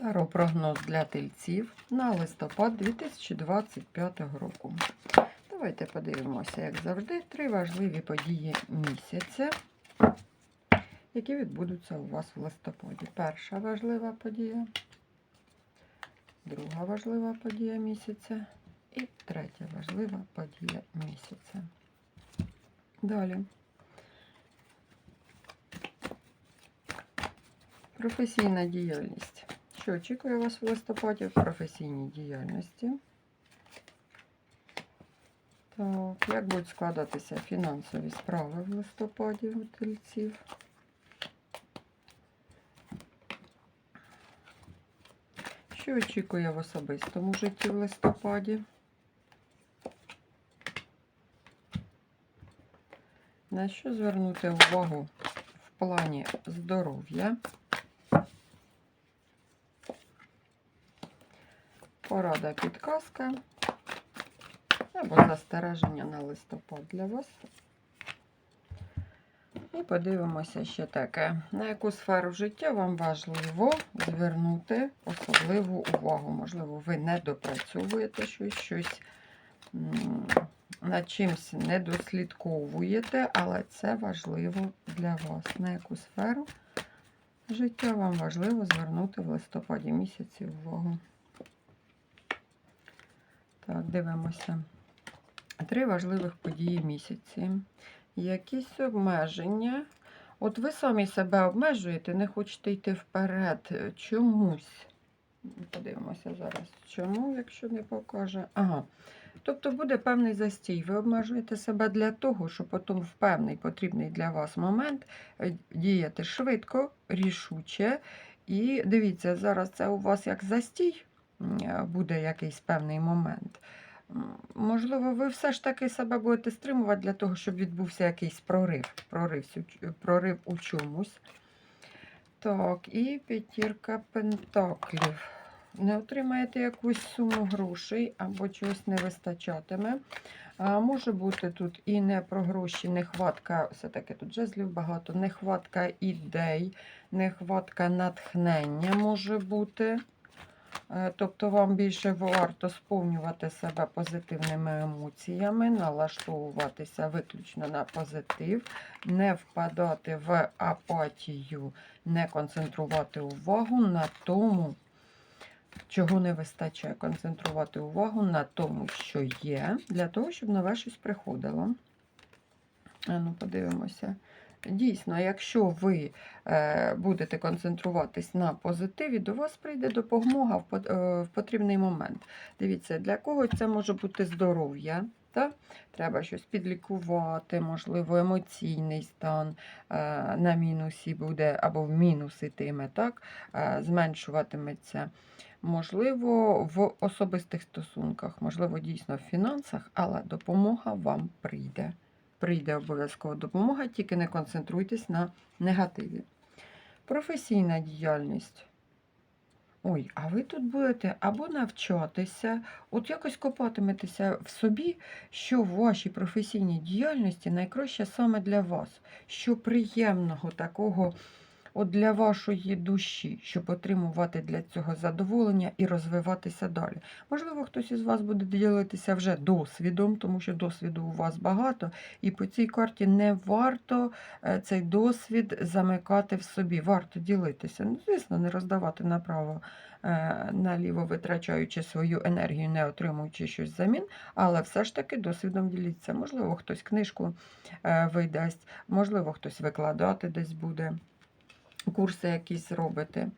Таро прогноз для тельців на листопад 2025 року. Давайте подивимося, як завжди, три важливі події місяця, які відбудуться у вас в листопаді. Перша важлива подія, друга важлива подія місяця і третя важлива подія місяця. Далі. Професійна діяльність. Що очікує вас в листопаді в професійній діяльності? Так, як будуть складатися фінансові справи в листопаді у? Що очікує в особистому житті в листопаді? На що звернути увагу в плані здоров'я? Порада підказка або застереження на листопад для вас. І подивимося ще таке, на яку сферу життя вам важливо звернути особливу увагу. Можливо, ви не допрацьовуєте щось, щось над чимось не дослідковуєте, але це важливо для вас. На яку сферу життя вам важливо звернути в листопаді місяці увагу. Дивимося. Три важливих події місяці. Якісь обмеження. От ви самі себе обмежуєте, не хочете йти вперед чомусь. Подивимося зараз, чому, якщо не покаже. Ага. Тобто буде певний застій. Ви обмежуєте себе для того, щоб потім в певний потрібний для вас момент е, діяти швидко, рішуче. І дивіться, зараз це у вас як застій буде якийсь певний момент. Можливо, ви все ж таки себе будете стримувати для того, щоб відбувся якийсь прорив, прорив, прорив у чомусь. Так, і п'ятірка пентаклів. Не отримаєте якусь суму грошей або чогось не вистачатиме. А, може бути тут і не про гроші, нехватка, все-таки тут жезлів багато, нехватка ідей, нехватка натхнення може бути. Е, Тобто вам більше варто сповнювати себе позитивними емоціями, налаштовуватися виключно на позитив, не впадати в апатію, не концентрувати увагу на тому, чого не вистачає. Концентрувати увагу на тому, що є, для того, щоб нове щось приходило. Ну, подивимося. Дійсно, якщо ви е, будете концентруватись на позитиві, до вас прийде допомога в, е, в потрібний момент. Дивіться, для когось це може бути здоров'я. Та? Треба щось підлікувати, можливо, емоційний стан е, на мінусі буде або в мінус ітиме, так? Зменшуватиметься. Можливо, в особистих стосунках, можливо, дійсно в фінансах, але допомога вам прийде прийде обов'язково допомога, тільки не концентруйтесь на негативі. Професійна діяльність. Ой, а ви тут будете або навчатися, от якось копатиметеся в собі, що в вашій професійній діяльності найкраще саме для вас, що приємного такого от для вашої душі, щоб отримувати для цього задоволення і розвиватися далі. Можливо, хтось із вас буде ділитися вже досвідом, тому що досвіду у вас багато, і по цій карті не варто е, цей досвід замикати в собі. Варто ділитися. Ну, звісно, не роздавати направо. е, Наліво витрачаючи свою енергію, не отримуючи щось взамін, але все ж таки досвідом діліться. Можливо, хтось книжку е, видасть, можливо, хтось викладати десь буде, курси якісь робити.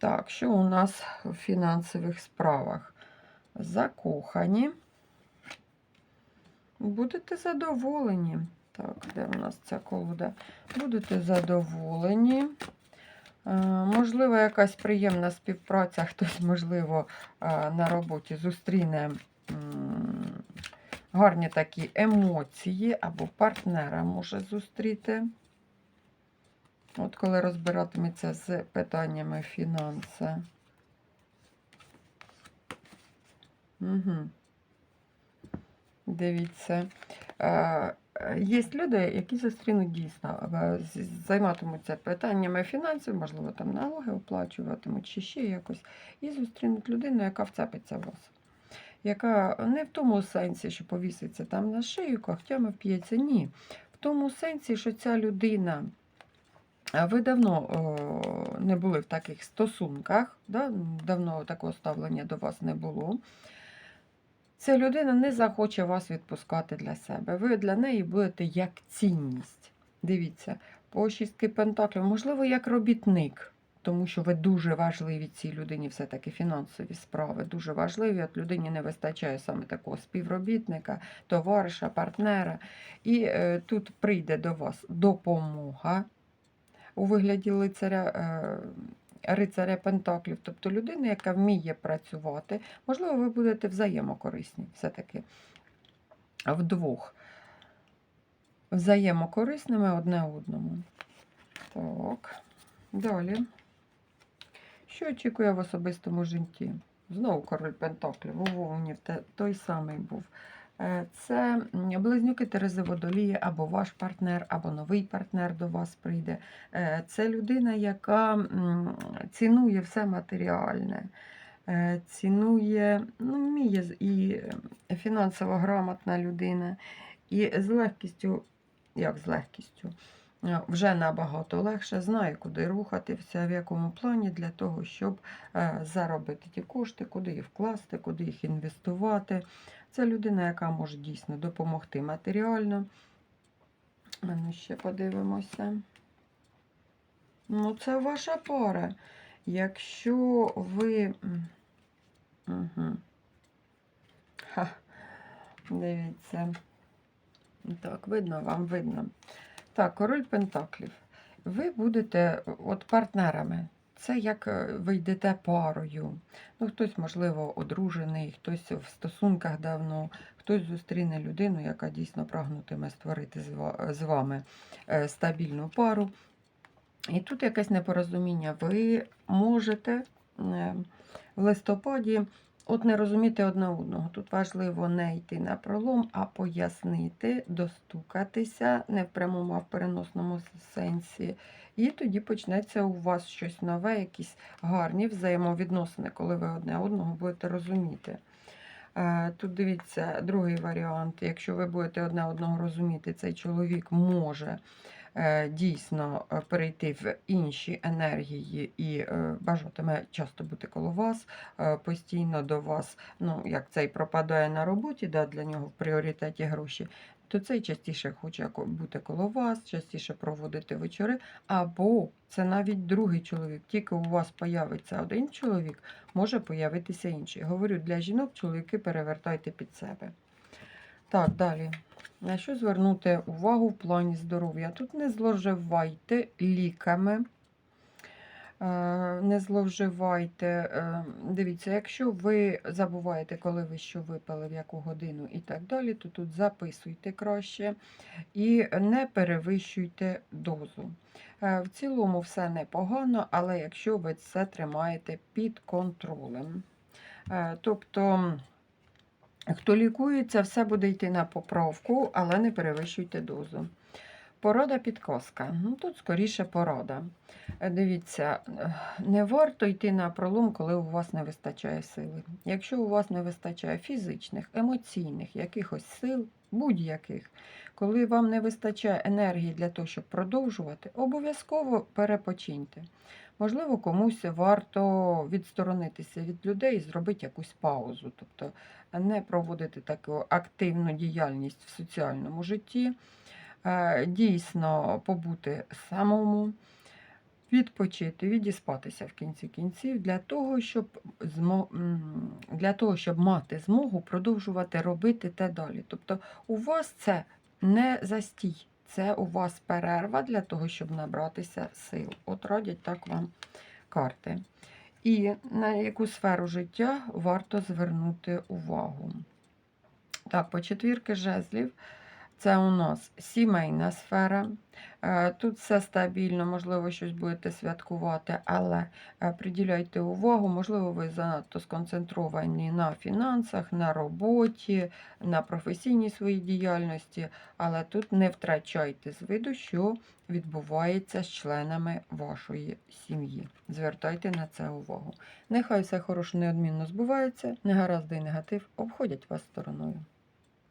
Так, що у нас в фінансових справах? Закохані. Будете задоволені. Так, де у нас ця колода? Будете задоволені. Е, Можливо, якась приємна співпраця, хтось, можливо, е, на роботі зустріне гарні такі емоції, або партнера може зустріти. От коли розбиратиметься з питаннями фінанси. Угу. Дивіться. Е, є люди, які зустрінуть дійсно, е, займатимуться питаннями фінансів, можливо, там налоги оплачуватимуть чи ще якось, і зустрінуть людину, яка вцепиться в вас. Яка не в тому сенсі, що повіситься там на шию, когтями вп'ється, ні. В тому сенсі, що ця людина. Ви давно не були в таких стосунках, да? давно такого ставлення до вас не було. Ця людина не захоче вас відпускати для себе. Ви для неї будете як цінність. Дивіться, по шістки пентаклів, можливо, як робітник, тому що ви дуже важливі цій людині, все-таки фінансові справи дуже важливі. От людині не вистачає саме такого співробітника, товариша, партнера. І е, тут прийде до вас допомога у вигляді лицаря. Е, Рицаря Пентаклів, тобто людина, яка вміє працювати, можливо, ви будете взаємокорисні все-таки вдвох. Взаємокорисними одне одному. Так, далі. Що очікує в особистому житті? Знову король Пентаклів, у Вовні той самий був. Е, Це близнюки Терези Водолії, або ваш партнер, або новий партнер до вас прийде. Е, Це людина, яка цінує все матеріальне, е, цінує, ну, вміє і фінансово грамотна людина, і з легкістю, як з легкістю, вже набагато легше знає, куди рухатися, в якому плані для того, щоб заробити ті кошти, куди їх вкласти, куди їх інвестувати. Це людина, яка може дійсно допомогти матеріально. Ну, ще подивимося. Ну, це ваша пара. Якщо ви. Угу. Ха. Дивіться. Так, видно вам, видно. Так, король Пентаклів. Ви будете от партнерами. Це як е, ви йдете парою. Ну, хтось, можливо, одружений, хтось в стосунках давно, хтось зустріне людину, яка дійсно прагнутиме створити з вами е, стабільну пару. І тут якесь непорозуміння. Ви можете е, в листопаді от не розуміти одне одного. Тут важливо не йти на пролом, а пояснити, достукатися не в прямому, а в переносному сенсі. І тоді почнеться у вас щось нове, якісь гарні взаємовідносини, коли ви одне одного будете розуміти. Е, Тут дивіться другий варіант. Якщо ви будете одне одного розуміти, цей чоловік може е, дійсно е, перейти в інші енергії і бажатиме часто бути коло вас, постійно до вас, ну як цей пропадає на роботі, да, для нього в пріоритеті гроші, то цей частіше хоче бути коло вас, частіше проводити вечори, або це навіть другий чоловік. Тільки у вас появиться один чоловік, може появитися інший. Говорю, для жінок чоловіки перевертайте під себе. Так, далі. На що звернути увагу в плані здоров'я? Тут не зловживайте ліками. Е, Не зловживайте. Е, Дивіться, якщо ви забуваєте, коли ви що випили, в яку годину і так далі, то тут записуйте краще і не перевищуйте дозу. Е, В цілому все непогано, але якщо ви це тримаєте під контролем. Тобто. Хто лікується, все буде йти на поправку, але не перевищуйте дозу. Порада підказка. Ну, тут скоріше порада. Е, Дивіться, е, не варто йти на пролом, коли у вас не вистачає сили. Якщо у вас не вистачає фізичних, емоційних, якихось сил, будь-яких, коли вам не вистачає енергії для того, щоб продовжувати, обов'язково перепочиньте. Можливо, комусь варто відсторонитися від людей і зробити якусь паузу, тобто не проводити таку активну діяльність в соціальному житті, дійсно побути самому, відпочити, відіспатися в кінці кінців для того, щоб для того, щоб мати змогу продовжувати робити те далі. Тобто у вас це не застій, це у вас перерва для того, щоб набратися сил. От радять так вам карти. І на яку сферу життя варто звернути увагу. Так, по четвірки жезлів. Це у нас сімейна сфера. Е, Тут все стабільно, можливо, щось будете святкувати, але е, приділяйте увагу, можливо, ви занадто сконцентровані на фінансах, на роботі, на професійній своїй діяльності, але тут не втрачайте з виду, що відбувається з членами вашої сім'ї. Звертайте на це увагу. Нехай все хороше неодмінно збувається, негаразди і негатив обходять вас стороною.